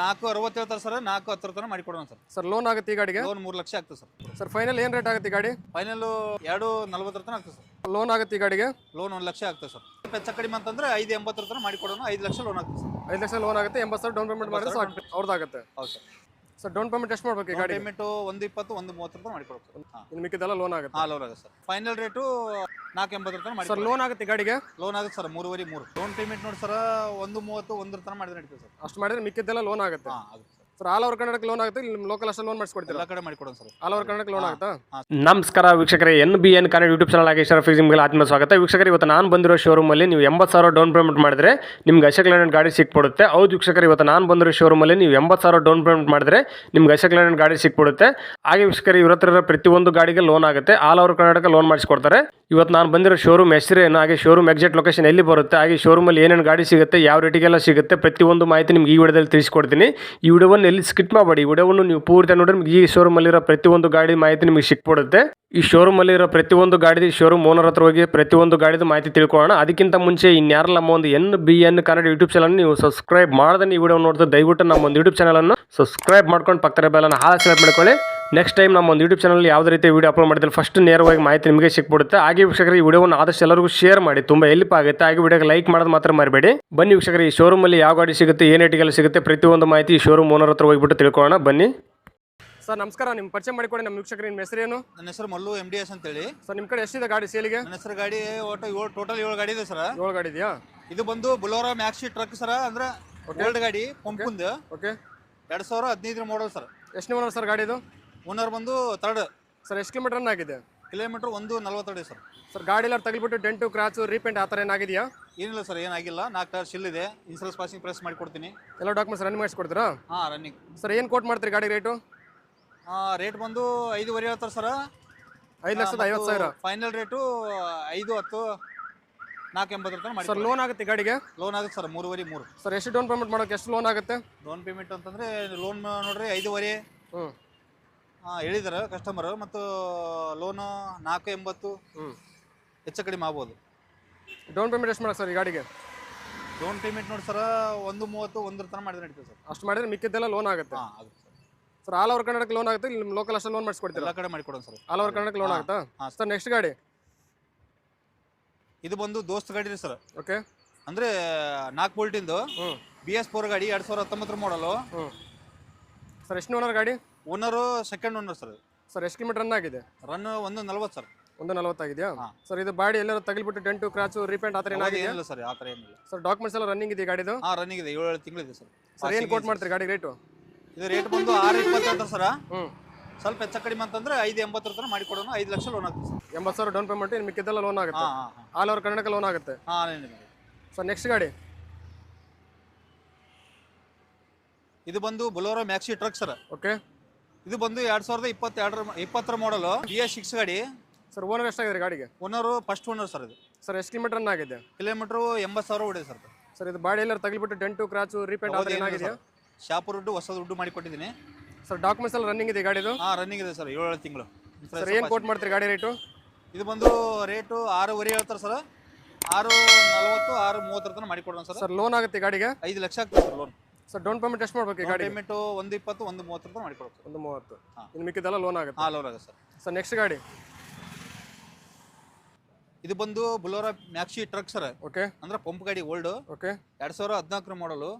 ನಾಲ್ಕು ಅರವತ್ತು ಹೇಳ್ತಾರೆ ಸರ್ ನಾಲ್ಕು ಹತ್ತರ ತನಕ ಮಾಡಿ ಕೊಡೋಣ ಸರ್. ಸರ್ ಲೋನ್ ಆಗುತ್ತೆ ಈ ಗಾಡಿಗೆ? ಲೋನ್ ಮೂರು ಲಕ್ಷ ಆಗ್ತದೆ ಸರ್. ಸರ್ ಫೈನಲ್ ಏನು ರೇಟ್ ಆಗುತ್ತೆ ಈ ಗಾಡಿ? ಫೈನಲ್ ಎರಡು ನಲ್ವತ್ತರ ತನಕ ಆಗ್ತದೆ ಸರ್. ಲೋನ್ ಆಗುತ್ತೆ ಈ ಗಾಡಿಗೆ? ಲೋನ್ ಒಂದು ಲಕ್ಷ ಆಗ್ತದೆ ಸರ್. ಹೆಚ್ಚು ಕಡಿಮೆ ಅಂತಂದ್ರೆ ಐದು ಎಂಬತ್ತರ ತನಕ ಮಾಡಿ ಕೊಡೋಣ ಐದು ಲಕ್ಷ ಲೋನ್ ಆಗ್ತದೆ ಸರ್. ಐದು ಲಕ್ಷ ಲೋನ್ ಆಗುತ್ತೆ ಎಂಬತ್ತು ಸಾವಿರ ಡೌನ್ ಪೇಮೆಂಟ್ ಮಾಡಿದ್ರೆ ಸಾಕು ಅವ್ರದ್ದಾಗುತ್ತೆ okay sir. Sir down payment ಎಷ್ಟು ಮಾಡ್ಬೇಕು ಗಾಡಿ ಪೇಮೆಂಟು ಒಂದು ಇಪ್ಪತ್ತು ಒಂದು ರೂಪಾಯಿ ಇನ್ನು ಮಿಕ್ಕಿದೆಲ್ಲ ಲೋನ್ ಆಗುತ್ತೆ. ಹಾಂ ಲೋನ್ ಆಗುತ್ತೆ ಸರ್. ಫೈನಲ್ ರೇಟು ನಾಲ್ಕು ಎಂಬತ್ತರ ತನಕ ಮಾಡಿ ಸರ್ ಲೋನ್ ಆಗುತ್ತೆ ಗಾಡಿಗೆ? ಲೋನ್ ಆಗುತ್ತೆ ಸರ್ ಮೂರುವರೆ ಮೂರು. ಲೋನ್ ಪೇಮೆಂಟ್ ನೋಡಿ ಸರ್ ಒಂದು ಮೂವತ್ತು ಒಂದರ ತನಕ ಮಾಡಿದ್ರೆ ನಡೀತದೆ ಸರ್. ಅಷ್ಟು ಮಾಡಿದ್ರೆ ಮಿಕ್ಕಿದ್ದೆಲ್ಲ ಲೋನ್ ಆಗುತ್ತೆ. ಹಾಂ ಆಗುತ್ತೆ. Sir all over Karnataka loan ಆಗುತ್ತೆ ಇಲ್ಲಿ ಲೋಕಲ್ ಅಷ್ಟು ಲೋನ್ ಮಾಡಿಸ್ಕೊಡ್ತೀರಾ? ಎಲ್ಲ ಕಡೆ ಮಾಡಿ ಕೊಡೋಣ sir all over Karnataka loan ಆಗುತ್ತಾ? ನಮಸ್ಕಾರ ವೀಕ್ಷಕರೇ N B N Kannada YouTube channel ಆಗಿ ಶರಫ್ ನಿಮಗೆ ಆತ್ಮ ಸ್ವಾಗತ. ವೀಕ್ಷಕರು ಇವತ್ತು ನಾನು ಬಂದಿರೋ ಶೋರೂಮಲ್ಲಿ ನೀವು ಎಂಬತ್ತು ಸಾವಿರ ಡೌನ್ ಪೇಮೆಂಟ್ ಮಾಡಿದ್ರೆ ನಿಮ್ಗೆ ಅಶೋಕ್ ಲ್ಯಾಂಡ್ ಗಾಡಿ ಸಿಕ್ಬಿಡುತ್ತೆ. ಹೌದು ವೀಕ್ಷಕರು ಇವತ್ತು ನಾನು ಬಂದಿರೋ ಶೋರೂಮಲ್ಲಿ ನೀವು ಎಂಬತ್ತು ಸಾವಿರ ಡೌನ್ ಪೇಮೆಂಟ್ ಮಾಡಿದ್ರೆ ನಿಮ್ಗೆ ಅಶೋಕ್ ಲ್ಯಾಂಡ್ ಗಾಡಿ ಸಿಕ್ಬಿಡುತ್ತೆ. ಹಾಗೆ ವೀಕ್ಷಕರು ಇವ್ರ ಹತ್ರ ಇರೋ ಪ್ರತಿಯೊಂದು ಗಾಡಿಗೆ ಲೋನ್ ಆಗುತ್ತೆ. ಆಲ್ ಓವರ್ ಕರ್ನಾಟಕ ಲೋನ್ ಮಾಡಿಸ್ಕೊಡ್ತಾರೆ. ಇವತ್ತು ನಾನು ಬಂದಿರೋ ಶೋರೂಮ್ ಹೆಸರೇನು ಹಾಗೆ ಶೋರೂಮ್ ಎಕ್ಸಾಕ್ಟ್ ಲೊಕೇಶನ್ ಎಲ್ಲಿ ಬರುತ್ತೆ ಹಾಗೆ ಶೋರೂಮಲ್ಲಿ ಏನೇನು ಗಾಡಿ ಸಿಗುತ್ತೆ ಯಾವ ರೇಟಿಗೆಲ್ಲ ಸಿಗುತ್ತೆ ಪ್ರತಿಯೊಂದು ಮಾಹಿತಿ ನಿಮ್ಗೆ ಈ ವಿಡಿಯೋದಲ್ಲಿ ತಿಳಿಸ್ಕೊಡ್ತೀನಿ. ಈ ವಿಡಿಯೋವನ್ನು ಎಲ್ಲಿ ಸ್ಕಿಟ್ ಮಾಡಬೇಡಿ. ವಿಡಿಯೋವನ್ನು ನೀವು ಪೂರ್ತಿ ನೋಡಿದ್ರೆ ನಿಮಗೆ ಈ ಶೋರೂಮಲ್ಲಿರೋ ಪ್ರತಿಯೊಂದು ಗಾಡಿ ಮಾಹಿತಿ ನಿಮಗೆ ಸಿಕ್ಬಿಡುತ್ತೆ. ಈ ಶೋರೂಮಲ್ಲಿ ಇರೋ ಪ್ರತಿಯೊಂದು ಗಾಡಿ ಶೋರೂಮ್ ಓನರ್ ಹತ್ರ ಹೋಗಿ ಪ್ರತಿಯೊಂದು ಗಾಡಿದು ಮಾಹಿತಿ ತಿಳ್ಕೊಳ್ಳೋಣ. ಅದಕ್ಕಿಂತ ಮುಂಚೆ ಇನ್ಯಾರಲ್ಲ ನಮ್ಮ ಒಂದು N B N Kannada YouTube channel ನೀವು ಸಬ್ಸ್ಕ್ರೈಬ್ ಮಾಡದೆ ಈ ವಿಡಿಯೋ ನೋಡ್ತಾ ದಯವಿಟ್ಟು ನಮ್ಮ ಒಂದು ಯೂಟ್ಯೂಬ್ ಚಾನಲನ್ನು ಸಬ್ಸ್ಕ್ರೈಬ್ ಮಾಡ್ಕೊಂಡು ಪಕ್ಕದ ಬೆಲ್ಲನ್ನು ಹಾಲು ಸೆಲೆಕ್ಟ್ ಮಾಡ್ಕೊಳ್ಳಿ. ನೆಕ್ಸ್ಟ್ ಟೈಮ್ ನಮ್ಮ ಒಂದು ಯೂಟ್ಯೂಬ್ ಚಾನಲ್ ಯಾವುದೇ ರೀತಿ ವಿಡಿಯೋ ಅಪ್ಲೋಡ್ ಮಾಡಿದ್ರೆ ಫಸ್ಟ್ ನೇರವಾಗಿ ಮಾಹಿತಿ ನಿಮಗೆ ಸಿಕ್ಬಿಡುತ್ತೆ. ಹಾಗೆ ವೀಕ್ಷಕರು ಈ ವಿಡಿಯೋವನ್ನು ಆದಷ್ಟು ಎಲ್ಲರಿಗೂ ಶೇರ್ ಮಾಡಿ. ತುಂಬ ಹೆಲ್ಪ್ ಆಗುತ್ತೆ. ಹಾಗೆ ವಿಡಿಯೋಗೆ ಲೈಕ್ ಮಾಡೋದು ಮಾತ್ರ ಮರಿಬೇಡಿ. ಬನ್ನಿ ವೀಕ್ಷಕರು ಈ ಶೋರೂಮಲ್ಲಿ ಯಾವ ಗಾಡಿ ಸಿಗುತ್ತೆ ಏನು ರೇಟಿಗೆಲ್ಲ ಸಿಗುತ್ತೆ ಪ್ರತಿಯೊಂದು ಮಾಹಿತಿ ಈ ಶೋರೂಮ್ ಓನರ್ ಹತ್ರ ಹೋಗ್ಬಿಟ್ಟು ತಿಳ್ಕೊಳ್ಳೋಣ. ಬನ್ನಿ. ಸರ್ ನಮಸ್ಕಾರ. ನಿಮ್ಮ ಪರಿಚಯ ಮಾಡಿಕೊಡಿ. ನಮ್ಮ ವೀಕ್ಷಕರು ನಿಮ್ಮ ಹೆಸರೇನು ನನ್ನ ಹೆಸರು ಮಲ್ಲು ಎಂ ಡಿ ಎಸ್ ಅಂತೇಳಿ. ಸರ್ ನಿಮ್ಮ ಕಡೆ ಎಷ್ಟಿದೆ ಗಾಡಿ ಸೇಲಿಗೆ ನನ್ನ ಹೆಸರು ಗಾಡಿ ಒಟ್ಟು ಏಳು ಟೋಟಲ್ ಏಳು ಗಾಡಿ ಇದೆ ಸರ್ ಏಳು ಗಾಡಿ ಇದೆಯಾ? ಇದು ಬಂದು ಬುಲೋರಾ ಮ್ಯಾಕ್ಸಿ ಟ್ರಕ್ ಸರ್ ಅಂದ್ರೆ ಎರಡು ಗಾಡಿ ಪಂಪುಂದು. ಓಕೆ ಎರಡು ಸಾವಿರ ಹದಿನೈದರ ಮಾಡಲ್ ಸರ್ ಎಷ್ಟು ಓನರ್ ಸರ್ ಗಾಡಿದು ಓನರ್ ಬಂದು ತರ್ಡ್ ಸರ್ ಎಷ್ಟು ಕಿಲೋಮೀಟರ್ ರನ್ ಆಗಿದೆ? ಕಿಲೋಮೀಟರ್ ಒಂದು ನಲ್ವತ್ತೆರಡು ಸರ್ ಸರ್ ಗಾಡಿ ಎಲ್ಲ ತಗಲ್ಬಿಟ್ಟು ಡೆಂಟು ಕ್ರಾಚು ರೀಪೇಂಟ್ ಆ ಥರ ಏನಾಗಿದೆಯಾ? ಏನಿಲ್ಲ ಸರ್ ಏನಾಗಿಲ್ಲ. ನಾಲ್ಕು ಟೈರ್ ಶಿಲ್ ಇದೆ. ಇನ್ಸೂರೆನ್ಸ್ ಪಾಸಿಂಗ್ ಪ್ರೆಸ್ ಮಾಡಿ ಕೊಡ್ತೀನಿ. ಎಲ್ಲ ಡಾಕ್ಯುಮೆಂಟ್ಸ್ ರನ್ ಮಾಡಿಸ್ಕೊಡ್ತೀರಾ? ಹಾಂ ರನ್ನಿಂಗ್ ಸರ್ ಏನು ಕೋಟ್ ಮಾಡ್ತೀರಿ ಗಾಡಿ ರೇಟು ರೇಟ್ ಬಂದು ಐದುವರೆ ಹೇಳ್ತಾರೆ ಸರ್ ಐದು ಲಕ್ಷದ ಐವತ್ತು ಸಾವಿರ. ಫೈನಲ್ ರೇಟು ಐದು ಹತ್ತು ನಾಲ್ಕು ಎಂಬತ್ತು ರೂಪಾಯಿ ಮಾಡಿ ಸರ್ ಲೋನ್ ಆಗುತ್ತೆ ಗಾಡಿಗೆ? ಲೋನ್ ಆಗುತ್ತೆ ಸರ್ ಮೂರುವರೆ ಮೂರು. ಸರ್ ಎಷ್ಟು ಡೌನ್ ಪೇಮೆಂಟ್ ಮಾಡೋಕೆ ಎಷ್ಟು ಲೋನ್ ಆಗುತ್ತೆ? ಲೋನ್ ಪೇಮೆಂಟ್ ಅಂತಂದರೆ ಲೋನ್ ನೋಡ್ರಿ ಐದುವರೆ. ಹ್ಞೂ ಹಾಂ ಹೇಳಿದರ ಕಸ್ಟಮರ್ ಮತ್ತು ಲೋನು ನಾಲ್ಕು ಎಂಬತ್ತು ಹ್ಞೂ ಹೆಚ್ಚು ಕಡಿಮೆ ಆಗ್ಬೋದು. ಡೌನ್ ಪೇಮೆಂಟ್ ಎಷ್ಟು ಮಾಡೋದು ಸರ್ ಈ ಗಾಡಿಗೆ? ಡೌನ್ ಪೇಮೆಂಟ್ ನೋಡಿ ಸರ್ ಒಂದು ಮೂವತ್ತು ಒಂದರ ತನಕ ಮಾಡಿದ್ರೆ ನಡೀತದೆ ಸರ್ ಅಷ್ಟು ಮಾಡಿದ್ರೆ ಮಿಕ್ಕಿದ್ದೆಲ್ಲ ಲೋನ್ ಆಗುತ್ತೆ. ಹಾಂ ಆಗುತ್ತೆ sir sir all over Karnataka loan ಆಗುತ್ತೆ ಇಲ್ಲಿ ಲೋಕಲ್ ಅಷ್ಟು ಲೋನ್ ಮಾಡಿಸ್ಕೊಡ್ತೀರಾ? ಎಲ್ಲ ಕಡೆ ಮಾಡಿಕೊಡೋಣ sir all over Karnataka loan ಆಗುತ್ತಾ? ಹಾಂ. ಸರ್ ನೆಕ್ಸ್ಟ್ ಗಾಡಿ? ಇದು ಬಂದು ದೋಸ್ತ್ ಗಾಡಿ ರೀ ಸರ್ ಓಕೆ ಅಂದರೆ ನಾಲ್ಕು ಬೋಲ್ಟಿಂದು ಬಿ ಎಸ್ ಫೋರ್ ಗಾಡಿ ಎರಡು ಸಾವಿರದ ಹತ್ತೊಂಬತ್ತರ ಮಾಡಲು ಸರ್ ಎಷ್ಟು ಓನರ್ ಗಾಡಿ? Owner second owner sir. Sir ಎಷ್ಟು ಕಿಲೋಮೀಟರ್ ರನ್ ಆಗಿದೆ? ರನ್ ಒಂದು ನಲ್ವತ್ತು ಸರ್. ಒಂದು ನಲವತ್ತಾಗಿದೆಯಾ. ಸರ್ ಇದು ಬಾಡಿ ಎಲ್ಲರೂ ತಗಲಿಬಿಟ್ಟು ಟೆಂಟು ಕ್ರಾಚು ರೀಪೇಂಟ್ ಆ ಥರ ಏನಾಗಿದೆ? ಏನಿಲ್ಲ ಸರ್ ಆ ಥರ ಏನಿಲ್ಲ. ಸರ್ ಡಾಕ್ಯುಮೆಂಟ್ಸ್ ಎಲ್ಲ ರನ್ನಿಂಗ್ ಇದೆ ಗಾಡಿದು? ಹಾಂ ರನ್ನಿಂಗ್ ಇದೆ ಏಳು ಏಳು ತಿಂಗಳಿದೆ ಸರ್. ಸರ್ ಏನು ಕೋಟ್ ಮಾಡ್ತೀರಿ ಗಾಡಿ ರೇಟು ಇದು ರೇಟ್ ಬಂದು ಆರು ಇಪ್ಪತ್ತು ಸರ್. ಹ್ಞೂ ಸ್ವಲ್ಪ ಹೆಚ್ಚು ಕಡಿಮೆ ಅಂತಂದ್ರೆ ಐದು ಎಂಬತ್ತರ ತನಕ ಮಾಡಿ ಕೊಡೋಣ ಐದು ಲಕ್ಷ ಲೋನ್ ಆಗುತ್ತೆ ಸರ್. ಎಂಬತ್ತು ಸಾವಿರ ಡೌನ್ ಪೇಮೆಂಟ್ ಇನ್ನು ಮಿಕ್ಕಿದ್ದೆಲ್ಲ ಲೋನ್ ಆಗುತ್ತೆ. ಹಾಂ ಹಾಂ ಹಾಂ. ಆಲ್ ಓವರ್ ಕರ್ನಾಟಕ ಲೋನ್ ಆಗುತ್ತೆ. ಹಾಂ ಏನಿದೆ ಸರ್ ನೆಕ್ಸ್ಟ್ ಗಾಡಿ? ಇದು ಬಂದು Bolero maxi truck sir. Okay ಇದು ಬಂದು ಎರಡ್ ಸಾವಿರದ ಇಪ್ಪತ್ತೆರಡರ ಇಪ್ಪತ್ತರ ಮಾಡಲು ಬಿ ಎಸ್ ಸಿಕ್ಸ್ ಗಾಡಿ. ಸರ್ ಓನರ್ ಎಷ್ಟಾಗಿದೆ ಗಾಡಿಗೆ? ಓನರು ಫಸ್ಟ್ ಓನರ್ ಸರ್ ಇದು. ಸರ್ ಎಷ್ಟು ಕಿಲೋಮೀಟರ್ ರನ್ ಆಗಿದೆ? ಕಿಲೋಮೀಟರ್ ಎಂಬತ್ತು ಸಾವಿರ ಹೊಡಿದೆ ಸರ್ ಸರ್ ಇದು ಬಾಡಿ ಎಲ್ಲರೂ ತಗಲಿಬಿಟ್ಟು ಡೆಂಟು ಕ್ರಾಚು ರಿಪೇರ್ ಆದರೆ ಏನಾಗಿದೆ ಶಾಪುರ್ ದುಡ್ಡು ಹೊಸ ದುಡ್ಡು ಮಾಡಿ ಕೊಟ್ಟಿದ್ದೀನಿ. ಸರ್ ಡಾಕ್ಯುಮೆಂಟ್ಸ್ ಎಲ್ಲ ರನ್ನಿಂಗ್ ಇದೆ ಗಾಡಿದು? ಹಾಂ ರನ್ನಿಂಗ್ ಇದೆ ಸರ್ ಏಳು ತಿಂಗಳು. ಸರ್ ಏನು ಕೋಟ್ ಮಾಡ್ತೀರಿ ಗಾಡಿ ರೇಟು ಇದು ಬಂದು ರೇಟು ಆರೂವರೆ ಹೇಳ್ತಾರೆ ಸರ್ ಆರು ನಲವತ್ತು ಆರು ಮೂವತ್ತರ ತನಕ ಮಾಡಿಕೊಡೋಣ ಸರ್ ಸರ್ ಲೋನ್ ಆಗುತ್ತೆ ಗಾಡಿಗೆ? ಐದು ಲಕ್ಷ ಆಗ್ತದೆ sir loan sir down payment ಎಷ್ಟು ಮಾಡ್ಬೇಕು ಗಾಡಿ ಪೇಮೆಂಟ್ ಒಂದು ಇಪ್ಪತ್ತು ಒಂದು ಮೂವತ್ತು ರೂಪಾಯಿ ಮಾಡಿ ಕೊಡ್ಬೇಕು ಒಂದು ಮೂವತ್ತು. ಇನ್ನು ಮಿಕ್ಕಿದ್ದೆಲ್ಲ ಲೋನ್ ಆಗುತ್ತೆ. ಹಾಂ ಲೋನ್ ಆಗುತ್ತೆ ಸರ್. ಸರ್ ನೆಕ್ಸ್ಟ್ ಗಾಡಿ? ಇದು ಬಂದು Bolero maxi truck sir. Okay ಅಂದ್ರೆ ಪಂಪ್ ಗಾಡಿ ಓಲ್ಡ್. ಓಕೆ ಎರಡು ಸಾವಿರ ಹದಿನಾಲ್ಕರ ಮಾಡಲು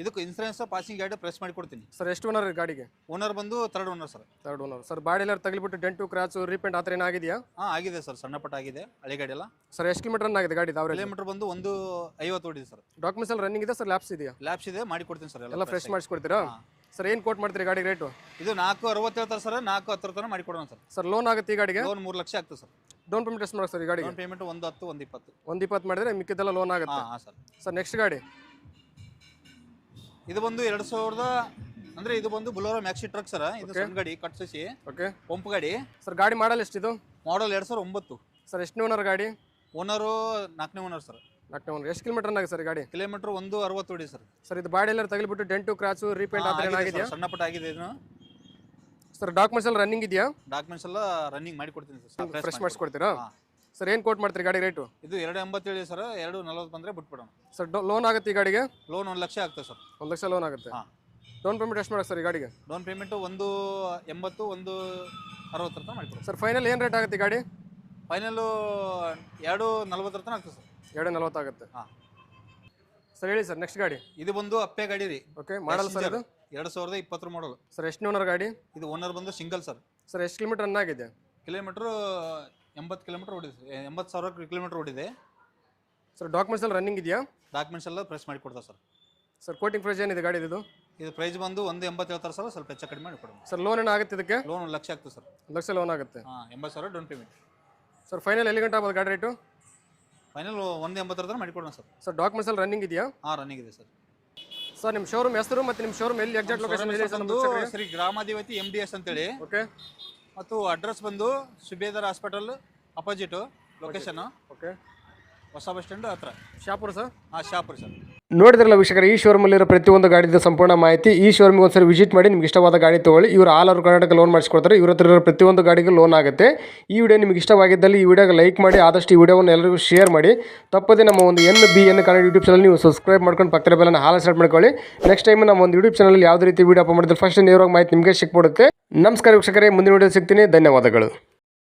ಇದಕ್ಕೆ ಇನ್ಸೂರೆನ್ಸ್ ಪಾಸಿಂಗ್ ಗಾಡಿ ಪ್ರೆಸ್ ಮಾಡಿ ಕೊಡ್ತೀನಿ ಸರ್ ಎಷ್ಟು ಓನರ್ ಗಾಡಿಗೆ? ಓನರ್ ಬಂದು third owner sir third owner sir body ಎಲ್ಲ ತಗಲಿಬಿಟ್ಟು ಡೆಂಟು ಕ್ರಾಚು ರೀಪೇಂಟ್ ಆ ಥರ ಏನಾಗಿದೆಯಾ ಹಾಂ ಆಗಿದೆ ಸರ್ ಸಣ್ಣ ಪಟ್ಟ ಆಗಿದೆ ಹಳೆ ಗಾಡಿ ಎಲ್ಲ. ಸರ್ ಎಷ್ಟು ಕಿಲೋಮೀಟರ್ ಆಗಿದೆ ಗಾಡಿ ಅವ್ರ ಕಿಲೋಮೀಟರ್ ಬಂದು ಒಂದು ಐವತ್ತು ಓಡಿದೆ ಸರ್ ಡಾಕ್ಯುಮೆಂಟ್ಸ್ ಎಲ್ಲ ರನ್ನಿಂಗ್ ಇದೆ ಸರ್ ಲ್ಯಾಪ್ಸ್ ಇದೆಯಾ? ಲ್ಯಾಬ್ಸ್ ಇದೆ ಮಾಡಿ ಕೊಡ್ತೀನಿ ಸರ್ ಎಲ್ಲ ಫ್ರೆಶ್ ಮಾಡಿಸ್ಕೊಡ್ತೀರಾ. ಸರ್ ಏನು ಕೋಟ್ ಮಾಡ್ತೀರಿ ಗಾಡಿ ರೇಟು ಇದು ನಾಲ್ಕು ಅರವತ್ತು ಹೇಳ್ತಾರೆ ಸರ್ ನಾಲ್ಕು ಹತ್ತರ ತನಕ ಮಾಡಿ ಕೊಡೋಣ ಸರ್ ಸರ್ ಲೋನ್ ಆಗುತ್ತೆ ಈ ಗಾಡಿಗೆ? ಲೋನ್ ಮೂರು ಲಕ್ಷ ಆಗ್ತದೆ ಸರ್ ಡೌನ್ ಪೇಮೆಂಟ್ ಎಷ್ಟು ಮಾಡೋದು ಸರ್ ಈ ಗಾಡಿಗೆ? ಡೌನ್ ಪೇಮೆಂಟ್ ಒಂದು ಹತ್ತು ಒಂದು ಇಪ್ಪತ್ತು. ಒಂದು ಇಪ್ಪತ್ತು ಮಾಡಿದ್ರೆ ಮಿಕ್ಕಿದ್ದೆಲ್ಲ ಲೋನ್ ಆಗುತ್ತೆ. ಹಾಂ ಸರ್ ಸರ್ ನೆಕ್ಸ್ಟ್ ಗಾಡಿ. ಇದು ಬಂದು ಎರಡ್ ಸಾವಿರದ ಅಂದ್ರೆ ಇದು ಬಂದು ಬುಲೋರೋ ಮ್ಯಾಕ್ಸಿ ಟ್ರಕ್ ಸರ್. ಇದು ಸಣ್ಣ ಗಾಡಿ ಕಟ್ಸಿಸಿ ಓಕೆ ಪಂಪ್ ಗಾಡಿ. ಸರ್ ಗಾಡಿ ಮಾಡಲ್ ಎಷ್ಟಿದು? ಮಾಡಲ್ ಎರಡ್ ಸಾವಿರ ಒಂಬತ್ತು. ಸರ್ ಎಷ್ಟು ಓನರ್ ಗಾಡಿ? ಓನರು ನಾಲ್ಕನೇ ಓನರ್ ಸರ್. ನಾಲ್ಕು ಓನರ್. ಎಷ್ಟು ಕಿಲೋಮೀಟರ್ ಆಗಿದೆ ಸರ್ ಗಾಡಿ? ಕಿಲೋಮೀಟರ್ ಒಂದು ಅರವತ್ತು ಹೊಡಿ ಸರ್. ಸರ್ ಇದು ಬಾಡಿ ಎಲ್ಲ ತಗಲಿಬಿಟ್ಟು ಡೆಂಟು ಕ್ರಾಚು ರೀಪೇಂಟ್ ಆ ಥರ ಆಗಿದೆ ಏನಾಗಿದೆಯಾ? ಸಣ್ಣ ಪುಟ್ಟ ಆಗಿದೆ ಇದು. ಸರ್ ಡಾಕ್ಯುಮೆಂಟ್ಸ್ ಎಲ್ಲ ರನ್ನಿಂಗ್ ಇದೆಯಾ? ಡಾಕ್ಯುಮೆಂಟ್ಸ್ ಎಲ್ಲ ರನ್ನಿಂಗ್ ಮಾಡಿ ಕೊಡ್ತೀನಿ ಸರ್. ಫ್ರೆಶ್ ಫ್ರೆಶ್ ಮಾಡಿಸ್ಕೊಡ್ತೀರಾ ಹಾಂ. ಸರ್ ಏನು ಕೋಟ್ ಮಾಡ್ತೀರಿ ಗಾಡಿ ರೇಟು ಇದು ಎರಡು ಎಂಬತ್ತೇಳು ಸರ್ ಎರಡು ನಲವತ್ತು ಬಂದರೆ ಬಿಟ್ಬಿಡೋಣ. ಸರ್ ಲೋನ್ ಆಗುತ್ತೆ ಈ ಗಾಡಿಗೆ? ಲೋನ್ ಒಂದು ಲಕ್ಷ ಆಗ್ತದೆ ಸರ್. ಒಂದು ಲಕ್ಷ ಲೋನ್ ಆಗುತ್ತೆ. ಹಾಂ. ಡೌನ್ ಪೇಮೆಂಟ್ ಎಷ್ಟು ಮಾಡೋಕೆ ಸರ್ ಈ ಗಾಡಿಗೆ? ಡೌನ್ ಪೇಮೆಂಟು ಒಂದು ಎಂಬತ್ತು ಒಂದು ಅರವತ್ತರ ತನಕ ಮಾಡ್ತೀವಿ ಸರ್ ಫೈನಲ್ ಏನು ರೇಟ್ ಆಗುತ್ತೆ ಈ ಗಾಡಿ? ಫೈನಲು ಎರಡು ನಲ್ವತ್ತರ ತನಕ ಆಗ್ತದೆ ಸರ್. ಎರಡು ನಲ್ವತ್ತಾಗುತ್ತೆ ಹಾಂ. ಸರ್ ಹೇಳಿ ಸರ್ ನೆಕ್ಸ್ಟ್ ಗಾಡಿ. ಇದು ಬಂದು ಅಪ್ಪೆ ಗಾಡಿ ರೀ. ಓಕೆ ಮಾಡಲ್ ಸರ್ ಇದು? ಎರಡು ಸಾವಿರದ ಇಪ್ಪತ್ತರ ಮಾಡಲ್ ಸರ್ ಎಷ್ಟು ಓನರ್ ಗಾಡಿ? ಇದು ಓನರ್ ಬಂದು ಸಿಂಗಲ್ ಸರ್. ಸರ್ ಎಷ್ಟು ಕಿಲೋಮೀಟರ್ ರನ್ ಆಗಿದೆ? ಕಿಲೋಮೀಟ್ರು ಎಂಬತ್ತು ಕಿಲೋಮೀಟರ್ ಓಡಿದೆ. ಸರ್ ಎಂಬತ್ತು ಸಾವಿರ ಕಿಲೋಮೀಟರ್ ಓಡಿದೆ. ಸರ್ ಡಾಕ್ಯುಮೆಂಟ್ಸ್ ಎಲ್ಲ ರನ್ನಿಂಗ್ ಇದೆಯಾ? ಡಾಕ್ಯುಮೆಂಟ್ಸ್ ಎಲ್ಲ ಪ್ರೆಸ್ ಮಾಡಿ ಕೊಡ್ತಾರೆ ಸರ್ ಸರ್ ಕೋಟಿಂಗ್ ಪ್ರೈಸ್ ಏನಿದೆ ಗಾಡಿ ಇದು ಇದು ಪ್ರೈಸ್ ಬಂದು ಒಂದು ಎಂಬತ್ತು ಹೇಳ್ತಾರೆ ಸರ್ ಸ್ವಲ್ಪ ಹೆಚ್ಚು ಕಡಿಮೆ ಮಾಡಿ ಕೊಡೋಣ ಸರ್ ಲೋನ್ ಏನೋ ಆಗುತ್ತೆ ಇದಕ್ಕೆ? ಲೋನ್ ಒಂದು ಲಕ್ಷ ಆಗ್ತದೆ ಸರ್ ಲಕ್ಷ ಲೋನ್ ಆಗುತ್ತೆ. ಹಾಂ ಎಂಬತ್ತು ಸಾವಿರ ಡೌನ್ ಪೇಮೆಂಟ್ ಸರ್ ಫೈನಲ್ ಎಲ್ಲಿ ಗಂಟೆ ಆಗ್ಬೋದು ಗಾಡಿ ರೇಟು ಫೈನಲ್ ಒಂದು ಎಂಬತ್ತರ ಮಾಡಿ ಮಾಡಿಕೊಡೋಣ ಸರ್ ಸರ್ ಡಾಕ್ಯುಮೆಂಟ್ಸ್ ಎಲ್ಲ ರನ್ನಿಂಗ್ ಇದೆಯಾ? ಹಾಂ ರನ್ನಿಂಗ್ ಇದೆ ಸರ್ ಸರ್ ನಿಮ್ಮ ಶೋರೂಮ್ ಹೆಸರು ಮತ್ತು ನಿಮ್ಮ ಶೋರೂಮ್ ಎಲ್ಲಿ exact location Shri Gramadhipati M D S ಅಂತೇಳಿ. ಓಕೆ ಮತ್ತು ಅಡ್ರೆಸ್ ಬಂದು Subedar hospital opposite location okay ಹೊಸ ಬಸ್ ಸ್ಟ್ಯಾಂಡ್ ಹತ್ರ. ಶಾಪುರ ಸರ್? ಹಾಂ ಶಾಪುರ ಸರ್. ನೋಡಿದ್ರಲ್ಲ ವೀಕ್ಷಕರ ಈ ಶೋರೂಮಲ್ಲಿರೋ ಪ್ರತಿಯೊಂದು ಗಾಡಿದ ಸಂಪೂರ್ಣ ಮಾಹಿತಿ ಈ ಶೋರೂಮ್ಗೆ ಒಂದ್ಸರಿ ವಿಸಿಟ್ ಮಾಡಿ ನಿಮ್ಗೆ ಇಷ್ಟವಾದ ಗಾಡಿ ತೊಗೊಳ್ಳಿ. ಇವರು ಆಲ್ ಓವರ್ ಕರ್ನಾಟಕ ಲೋನ್ ಮಾಡಿಸ್ಕೊಡ್ತಾರೆ. ಇವ್ರ ಹತ್ರ ಇರೋ ಪ್ರತಿಯೊಂದು ಗಾಡಿಗೆ ಲೋನ್ ಆಗುತ್ತೆ. ಈ ವಿಡಿಯೋ ನಿಮ್ಗೆ ಇಷ್ಟವಾಗಿದ್ದಲ್ಲಿ ಈ ವಿಡಿಯೋಗೆ ಲೈಕ್ ಮಾಡಿ ಆದಷ್ಟು ಈ ವಿಡಿಯೋವನ್ನು ಎಲ್ಲರಿಗೂ ಶೇರ್ ಮಾಡಿ. ತಪ್ಪದೇ ನಮ್ಮ ಒಂದು N B N Kannada YouTube channel ನೀವು ಸಬ್ಸ್ಕ್ರೈಬ್ ಮಾಡ್ಕೊಂಡು ಪಕ್ಕದ ಬೆಲ್ಲನ್ನು ಹಾಲು ಸ್ಟಾರ್ಟ್ ಮಾಡ್ಕೊಳ್ಳಿ. ನೆಕ್ಸ್ಟ್ ಟೈಮ್ ನಮ್ಮ ಒಂದು ಯೂಟ್ಯೂಬ್ ಚಾನಲ್ ಯಾವುದೇ ರೀತಿ ವಿಡಿಯೋ ಅಪ್ ಮಾಡಿದ್ರೆ ಫಸ್ಟ್ ನೇರವಾಗಿ ಮಾಹಿತಿ ನಿಮಗೆ ಸಿಕ್ಬಿಡುತ್ತೆ. ನಮಸ್ಕಾರ ವೀಕ್ಷಕರೇ ಮುಂದಿನ ವಿಡಿಯೋ ಸಿಗ್ತೀನಿ. ಧನ್ಯವಾದಗಳು.